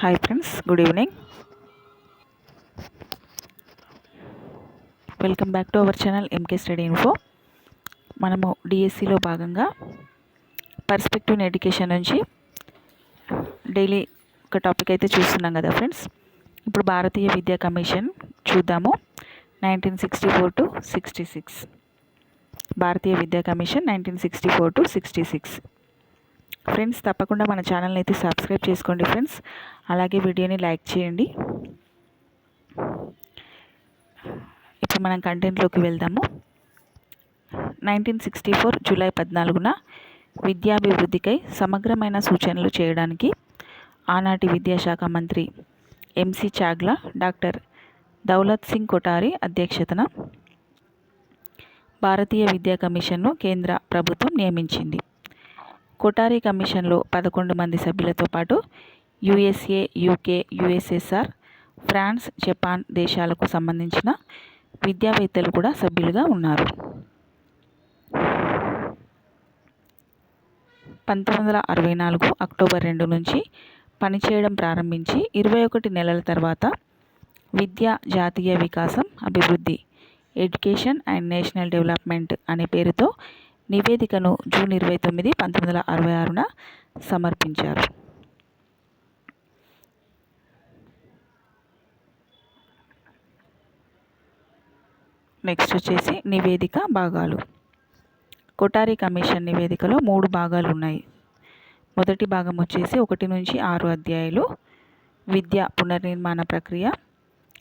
Hi friends good evening welcome back to our channel MK study info మనము డిఎస్సిలో భాగంగా perspective education నుంచి daily ఒక టాపిక్ అయితే చూస్తున్నాం కదా ఫ్రెండ్స్ ఇప్పుడు భారతీయ విద్యా కమిషన్ చూద్దాము. Nineteen sixty four to sixty six భారతీయ విద్యా commission nineteen sixty four to sixty six friends తప్పకుండా మన ఛానల్ని అయితే సబ్స్క్రైబ్ చేసుకోండి ఫ్రెండ్స్. అలాగే వీడియోని లైక్ చేయండి. ఇప్పుడు మనం కంటెంట్లోకి వెళ్దాము. నైన్టీన్ సిక్స్టీ ఫోర్ జూలై పద్నాలుగున విద్యాభివృద్ధికై సమగ్రమైన సూచనలు చేయడానికి ఆనాటి విద్యాశాఖ మంత్రి M C Chagla doctor Daulat Singh Kothari అధ్యక్షతన భారతీయ విద్యా కమిషన్ను కేంద్ర ప్రభుత్వం నియమించింది. కొటారి కమిషన్లో పదకొండు మంది సభ్యులతో పాటు USA UK USSR France Japan దేశాలకు సంబంధించిన విద్యావేత్తలు కూడా సభ్యులుగా ఉన్నారు. పంతొమ్మిది వందల అరవై నాలుగు అక్టోబర్ రెండు నుంచి పనిచేయడం ప్రారంభించి ఇరవై ఒకటి నెలల తర్వాత విద్య జాతీయ వికాసం అభివృద్ధి ఎడ్యుకేషన్ అండ్ నేషనల్ డెవలప్మెంట్ అనే పేరుతో నివేదికను జూన్ ఇరవై తొమ్మిది పంతొమ్మిది వందల అరవై ఆరున సమర్పించారు. నెక్స్ట్ వచ్చేసి నివేదిక భాగాలు. కొటారి కమిషన్ నివేదికలో మూడు భాగాలు ఉన్నాయి మొదటి భాగం వచ్చేసి ఒకటి నుంచి ఆరు అధ్యాయులు విద్య పునర్నిర్మాణ ప్రక్రియ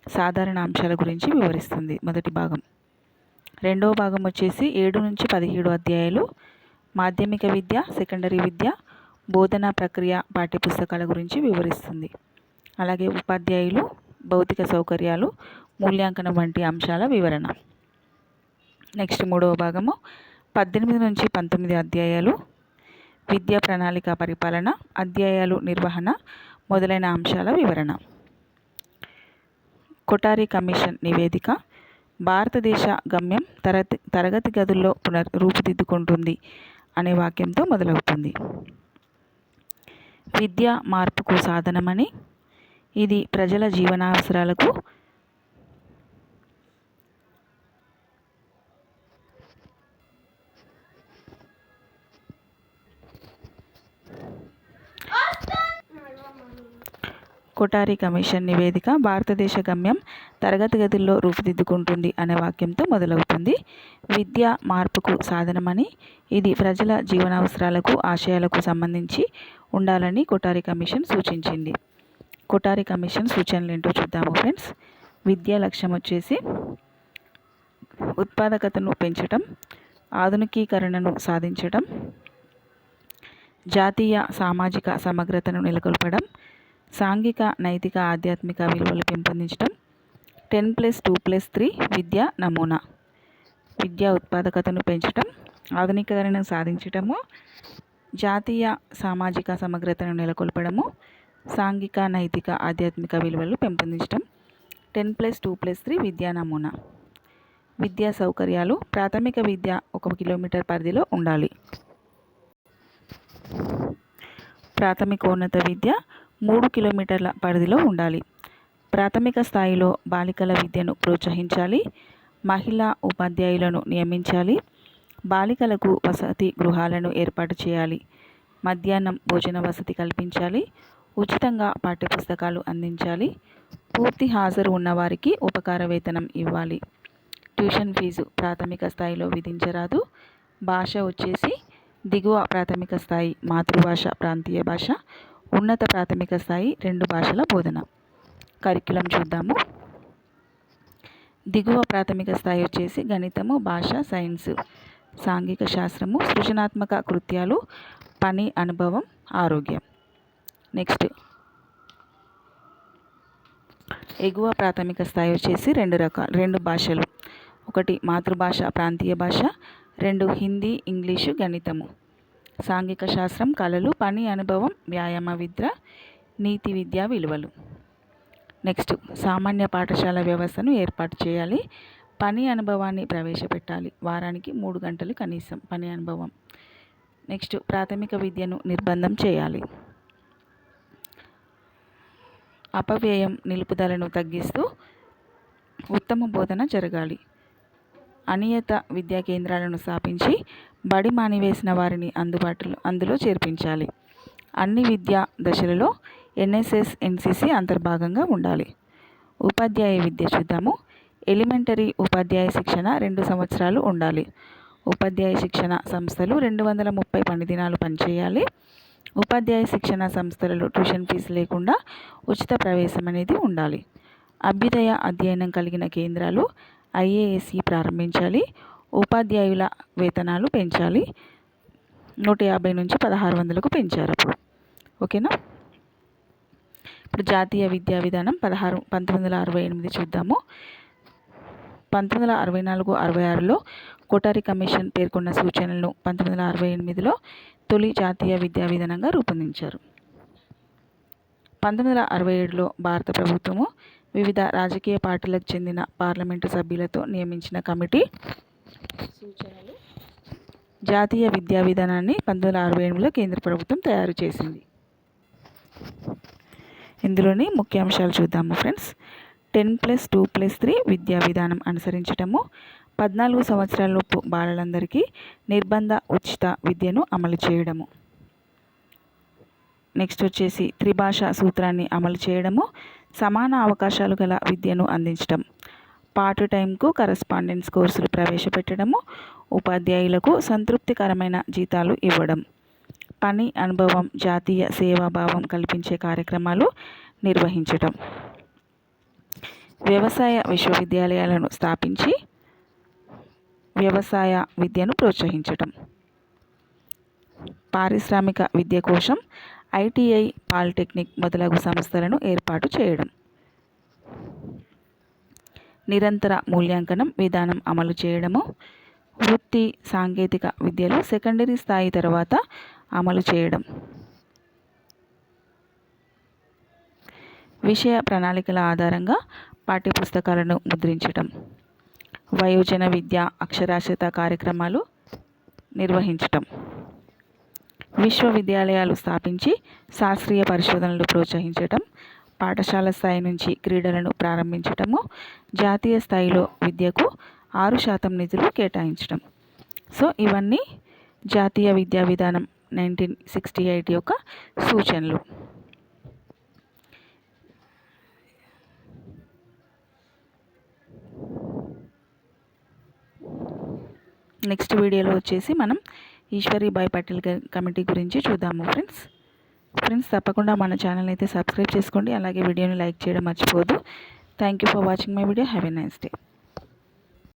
సాధారణ అంశాల గురించి వివరిస్తుంది. మొదటి భాగం. రెండవ భాగం వచ్చేసి ఏడు నుంచి పదిహేడు అధ్యాయాలు. మాధ్యమిక విద్య సెకండరీ విద్య బోధనా ప్రక్రియ పాఠ్యపుస్తకాల గురించి వివరిస్తుంది. అలాగే ఉపాధ్యాయులు భౌతిక సౌకర్యాలు మూల్యాంకనం వంటి అంశాల వివరణ. నెక్స్ట్ మూడవ భాగము పద్దెనిమిది నుంచి పంతొమ్మిది అధ్యాయాలు. విద్యా ప్రణాళిక పరిపాలన అధ్యాయాలు నిర్వహణ మొదలైన అంశాల వివరణ. కొటారి కమిషన్ నివేదిక భారతదేశ గమ్యం తరగతి తరగతి గదుల్లో పునర్ రూపుదిద్దుకుంటుంది అనే వాక్యంతో మొదలవుతుంది. విద్య మార్పుకు సాధనమని ఇది ప్రజల జీవనావసరాలకు కొటారి కమిషన్ నివేదిక భారతదేశ గమ్యం తరగతి గదుల్లో రూపుదిద్దుకుంటుంది అనే వాక్యంతో మొదలవుతుంది. విద్య మార్పుకు సాధనమని ఇది ప్రజల జీవనావసరాలకు ఆశయాలకు సంబంధించి ఉండాలని కొటారి కమిషన్ సూచించింది. కొటారి కమిషన్ సూచనలు ఏంటో చూద్దాము ఫ్రెండ్స్. విద్యా లక్ష్యం వచ్చేసి ఉత్పాదకతను పెంచటం ఆధునికీకరణను సాధించటం జాతీయ సామాజిక సమగ్రతను నెలకొల్పడం సాంఘిక నైతిక ఆధ్యాత్మిక విలువలు పెంపొందించడం. Ten plus two plus three విద్యా నమూనా. విద్యా ఉత్పాదకతను పెంచడం ఆధునికీకరణను సాధించటము జాతీయ సామాజిక సమగ్రతను నెలకొల్పడము సాంఘిక నైతిక ఆధ్యాత్మిక విలువలు పెంపొందించడం ten plus two plus three విద్యా నమూనా. విద్యా సౌకర్యాలు ప్రాథమిక విద్య ఒక కిలోమీటర్ పరిధిలో ఉండాలి. ప్రాథమికోన్నత విద్య మూడు కిలోమీటర్ల పరిధిలో ఉండాలి. ప్రాథమిక స్థాయిలో బాలికల విద్యను ప్రోత్సహించాలి. మహిళా ఉపాధ్యాయులను నియమించాలి. బాలికలకు వసతి గృహాలను ఏర్పాటు చేయాలి. మధ్యాహ్నం భోజన వసతి కల్పించాలి. ఉచితంగా పాఠ్యపుస్తకాలు అందించాలి. పూర్తి హాజరు ఉన్నవారికి ఉపకార వేతనం ఇవ్వాలి. ట్యూషన్ ఫీజు ప్రాథమిక స్థాయిలో విధించరాదు. భాష వచ్చేసి దిగువ ప్రాథమిక స్థాయి మాతృభాష ప్రాంతీయ భాష. ఉన్నత ప్రాథమిక స్థాయి రెండు భాషల బోధన. కరిక్యులం చూద్దాము. దిగువ ప్రాథమిక స్థాయి వచ్చేసి గణితము భాష సైన్స్. సాంఘిక శాస్త్రము సృజనాత్మక కృత్యాలు పని అనుభవం ఆరోగ్యం. నెక్స్ట్. ఎగువ ప్రాథమిక స్థాయి వచ్చేసి రెండు రకాలు రెండు భాషలు. ఒకటి మాతృభాష ప్రాంతీయ భాష. రెండు హిందీ ఇంగ్లీషు గణితము. సాంఘిక శాస్త్రం కళలు పని అనుభవం వ్యాయామ విద్య నీతి విద్యా విలువలు. నెక్స్ట్ సామాన్య పాఠశాల వ్యవస్థను ఏర్పాటు చేయాలి. పని అనుభవాన్ని ప్రవేశపెట్టాలి. వారానికి మూడు గంటలు కనీసం పని అనుభవం. నెక్స్ట్ ప్రాథమిక విద్యను నిర్బంధం చేయాలి. అపవ్యయం నిలుపుదలను తగ్గిస్తూ ఉత్తమ బోధన జరగాలి. అనియత విద్యా కేంద్రాలను స్థాపించి బడి మానివేసిన వారిని అందుబాటులో అందులో చేర్పించాలి. అన్ని విద్యా దశలలో ఎన్ఎస్ఎస్ ఎన్సిసి అంతర్భాగంగా ఉండాలి. ఉపాధ్యాయ విద్య చూద్దాము. ఎలిమెంటరీ ఉపాధ్యాయ శిక్షణ రెండు సంవత్సరాలు ఉండాలి. ఉపాధ్యాయ శిక్షణ సంస్థలు రెండు వందల ముప్పై పని దినాలు పనిచేయాలి. ఉపాధ్యాయ శిక్షణ సంస్థలలో ట్యూషన్ ఫీజు లేకుండా ఉచిత ప్రవేశం అనేది ఉండాలి. అభ్యుదయ అధ్యయనం కలిగిన కేంద్రాలు ఐఏఎస్సి ప్రారంభించాలి. ఉపాధ్యాయుల వేతనాలు పెంచాలి. నూట యాభై నుంచి పదహారు వందలకు పెంచారు అప్పుడు. ఓకేనా? ఇప్పుడు జాతీయ విద్యా విధానం పదహారు పంతొమ్మిది వందల అరవై ఎనిమిది చూద్దాము. పంతొమ్మిది వందల అరవై నాలుగు అరవై ఆరులో కోటారి కమిషన్ పేర్కొన్న సూచనలను పంతొమ్మిది వందల అరవై ఎనిమిదిలో తొలి జాతీయ విద్యా విధానంగా రూపొందించారు. పంతొమ్మిది వందల అరవై ఏడులో భారత ప్రభుత్వము వివిధ రాజకీయ పార్టీలకు చెందిన పార్లమెంటు సభ్యులతో నియమించిన కమిటీ సూచనలు. జాతీయ విద్యా విధానాన్ని పంతొమ్మిది వందల అరవై ఎనిమిదిలో కేంద్ర ప్రభుత్వం తయారు చేసింది. ఇందులోని ముఖ్యాంశాలు చూద్దాము friends. Ten plus two plus three విద్యా విధానం అనుసరించటము పద్నాలుగు సంవత్సరాలలోపు బాలలందరికీ నిర్బంధ ఉచిత విద్యను అమలు చేయడము. నెక్స్ట్ వచ్చేసి త్రిభాష సూత్రాన్ని అమలు చేయడము సమాన అవకాశాలు గల విద్యను అందించడం పార్ట్ టైంకు కరస్పాండెన్స్ కోర్సులు ప్రవేశపెట్టడము ఉపాధ్యాయులకు సంతృప్తికరమైన జీతాలు ఇవ్వడం. పని అనుభవం జాతీయ సేవాభావం కల్పించే కార్యక్రమాలు నిర్వహించటం. వ్యవసాయ విశ్వవిద్యాలయాలను స్థాపించి వ్యవసాయ విద్యను ప్రోత్సహించటం. పారిశ్రామిక విద్య కోసం ఐటీఐ పాలిటెక్నిక్ మొదలగు సంస్థలను ఏర్పాటు చేయడం. నిరంతర మూల్యాంకనం విధానం అమలు చేయడము వృత్తి సాంకేతిక విద్యలో సెకండరీ స్థాయి తర్వాత అమలు చేయడం. విషయ ప్రణాళికల ఆధారంగా పాఠ్యపుస్తకాలను ముద్రించడం వయోజన విద్య అక్షరాస్యత కార్యక్రమాలు నిర్వహించటం. విశ్వవిద్యాలయాలు స్థాపించి శాస్త్రీయ పరిశోధనలు ప్రోత్సహించటం పాఠశాల స్థాయి నుంచి క్రీడలను ప్రారంభించటము జాతీయ స్థాయిలో విద్యకు ఆరు శాతం నిధులు కేటాయించడం సో ఇవన్నీ జాతీయ విద్యా విధానం నైన్టీన్ సిక్స్టీ ఎయిట్ యొక్క సూచనలు. నెక్స్ట్ వీడియోలో వచ్చేసి మనం ఈశ్వరీబాయ్ పటేల్ కమిటీ గురించి చూద్దాము ఫ్రెండ్స్. ఫ్రెండ్స్ తప్పకుండా మన ఛానల్ అయితే సబ్స్క్రైబ్ చేసుకోండి. అలాగే వీడియోని లైక్ చేయడం మర్చిపోదు thank you for watching my video have a nice day